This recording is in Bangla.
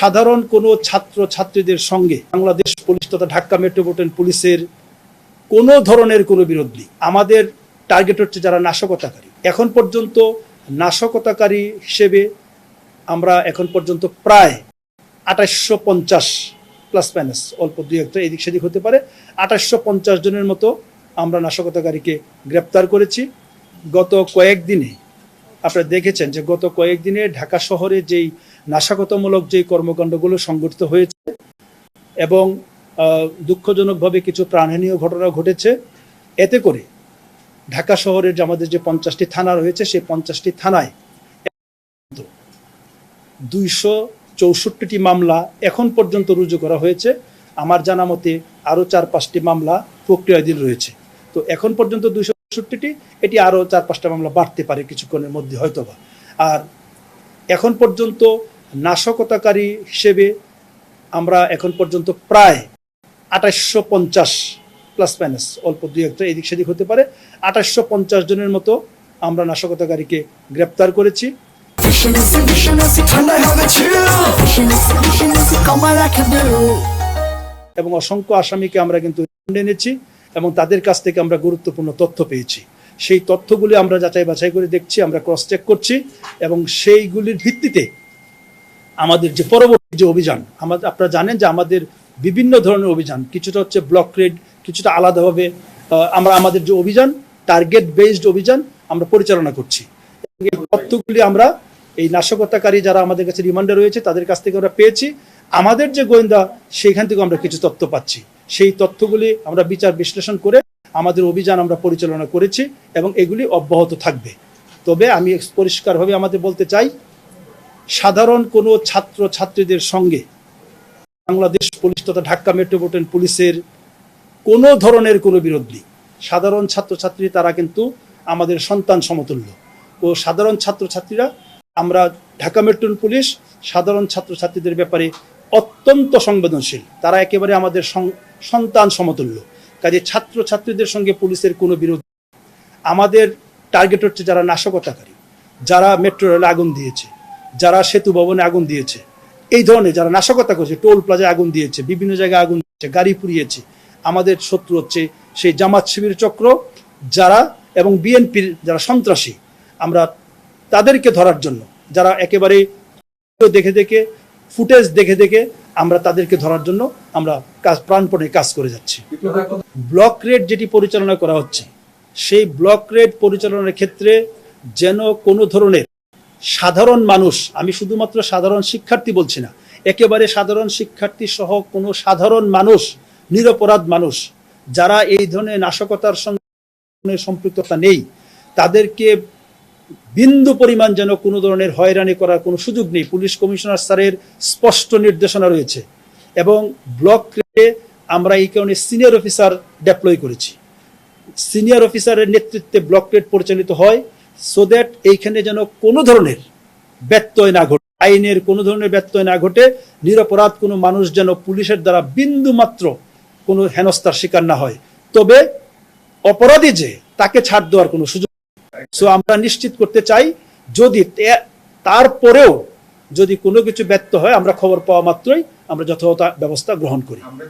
সাধারণ কোনো ছাত্র ছাত্রীদের সঙ্গে বাংলাদেশ পুলিশ তথা ঢাকা মেট্রোপলিটন পুলিশের কোনো ধরনের কোনো বিরোধ নেই। আমাদের টার্গেট হচ্ছে যারা নাশকতাকারী। এখন পর্যন্ত নাশকতাকারী হিসেবে আমরা এখন পর্যন্ত প্রায় আঠাশশো পঞ্চাশ প্লাস মাইনাস অল্প দুই একটা এদিক সেদিক হতে পারে। আঠাশশো পঞ্চাশ জনের মতো আমরা নাশকতাকারীকে গ্রেপ্তার করেছি। গত কয়েকদিনে আপনারা দেখেছেন যে গত কয়েকদিনে ঢাকা শহরে যেই নাশকতামূলক যেই কর্মকাণ্ডগুলো সংঘটিত হয়েছে এবং দুঃখজনকভাবে কিছু প্রাণহানীয় ঘটনা ঘটেছে, এতে করে ঢাকা শহরের যে আমাদের যে পঞ্চাশটি থানা রয়েছে, সেই পঞ্চাশটি থানায় দুইশো চৌষট্টিটি মামলা এখন পর্যন্ত রুজু করা হয়েছে। আমার জানা মতে আরও চার পাঁচটি মামলা প্রক্রিয়াধীন রয়েছে। তো এখন পর্যন্ত দুইশো চৌষট্টিটি, এটি আরও চার পাঁচটা মামলা বাড়তে পারে কিছুক্ষণের মধ্যে হয়তোবা। আর এখন পর্যন্ত নাশকতাকারী হিসেবে আমরা এখন পর্যন্ত প্রায় আঠাশশো পঞ্চাশ প্লাস মাইনাস অল্প দুই একটা এদিক সেদিক হতে পারে। আঠাশশো পঞ্চাশ জনের মতো আমরা নাশকতাকারীকে গ্রেপ্তার করেছি। এবং অসংখ্য আসামিকে আমরা কিন্তু এনেছি। এবং তাদের কাছ থেকে আমরা গুরুত্বপূর্ণ তথ্য পেয়েছি। সেই তথ্যগুলি আমরা যাচাই বাছাই করে দেখছি, আমরা ক্রস চেক করছি এবং সেইগুলির ভিত্তিতে আমাদের যে পরবর্তী যে অভিযান, আমাদের, আপনারা জানেন যে আমাদের বিভিন্ন ধরনের অভিযান, কিছুটা হচ্ছে ব্লক রেড কিছুটা আলাদাভাবে আমরা, আমাদের যে অভিযান টার্গেট বেসড অভিযান আমরা পরিচালনা করছি। এই তথ্যগুলি আমরা, এই নাশকতাকারী যারা আমাদের কাছে রিমান্ডে রয়েছে, তাদের কাছ থেকে আমরা পেয়েছি। আমাদের যে গোয়েন্দা সেইখান থেকে আমরা কিছু তথ্য পাচ্ছি। সেই তথ্যগুলি আমরা বিচার বিশ্লেষণ করে আমাদের অভিযান আমরা পরিচালনা করেছি এবং এগুলি অব্যাহত থাকবে। তবে আমি পরিষ্কারভাবে আমাদের বলতে চাই, সাধারণ কোনো ছাত্র ছাত্রীদের সঙ্গে বাংলাদেশ পুলিশ তথা ঢাকা মেট্রোপলিটন পুলিশের কোনো ধরনের কোনো বিরোধ নেই। সাধারণ ছাত্রছাত্রী তারা কিন্তু আমাদের সন্তান সমতুল্য। ও সাধারণ ছাত্রছাত্রীরা আমরা ঢাকা মেট্রোপলিটন পুলিশ সাধারণ ছাত্রছাত্রীদের ব্যাপারে অত্যন্ত সংবেদনশীল। তারা একেবারে আমাদের সন্তান সমতুল্য কাজে ছাত্রছাত্রীদের সঙ্গে পুলিশের কোনো বিরোধ। আমাদের টার্গেট হচ্ছে যারা নাশকতাকারী, যারা মেট্রো রেলে আগুন দিয়েছে, যারা সেতু ভবনে আগুন দিয়েছে এই ধরনের যারা নাশকতা করেছে টোল প্লাজায় আগুন দিয়েছে, বিভিন্ন জায়গায় আগুন দিয়েছে, গাড়ি পুড়িয়েছে, আমাদের শত্রু হচ্ছে সেই জামাত শিবির চক্র, যারা এবং বিএনপির যারা সন্ত্রাসী, আমরা তাদেরকে ধরার জন্য, যারা একেবারে দেখে দেখে ফুটেজ দেখে দেখে আমরা তাদেরকে ধরার জন্য আমরা কাজ, প্রাণপণে কাজ করে যাচ্ছি। ব্লক রেড যেটি পরিচালনা করা হচ্ছে, সেই ব্লক রেড পরিচালনার ক্ষেত্রে যেন কোনো ধরনের সাধারণ মানুষ, আমি শুধুমাত্র সাধারণ শিক্ষার্থী বলছি না, একেবারে সাধারণ শিক্ষার্থী সহ কোনো সাধারণ মানুষ, নিরপরাধ মানুষ, যারা এই ধরনের নাশকতার সঙ্গে সম্পৃক্ততা নেই, তাদেরকে বিন্দু পরিমাণ যেন কোনো ধরনের হয়রানি করার কোনো সুযোগ নেই। পুলিশ কমিশনার স্যারের স্পষ্ট নির্দেশনা রয়েছে এবং ব্লক আমরা এই কারণে সিনিয়র অফিসার ডেপ্লয় করেছি। সিনিয়র অফিসারের নেতৃত্বে ব্লক রেড পরিচালিত হয় সো দ্যাট এইখানে যেন কোনো ধরনের ব্যত্যয় না ঘটে, আইনের কোনো ধরনের ব্যত্যয় না ঘটে, নিরপরাধ কোনো মানুষ যেন পুলিশের দ্বারা বিন্দু মাত্র কোনো হেনস্থার শিকার না হয়। তবে অপরাধী যে, তাকে ছাড় দেওয়ার কোনো সুযোগ সো আমরা নিশ্চিত করতে চাই, যদি তারপরেও যদি কোনো কিছু ব্যর্থ হয়, আমরা খবর পাওয়া মাত্রই আমরা যথাযথ ব্যবস্থা গ্রহণ করি।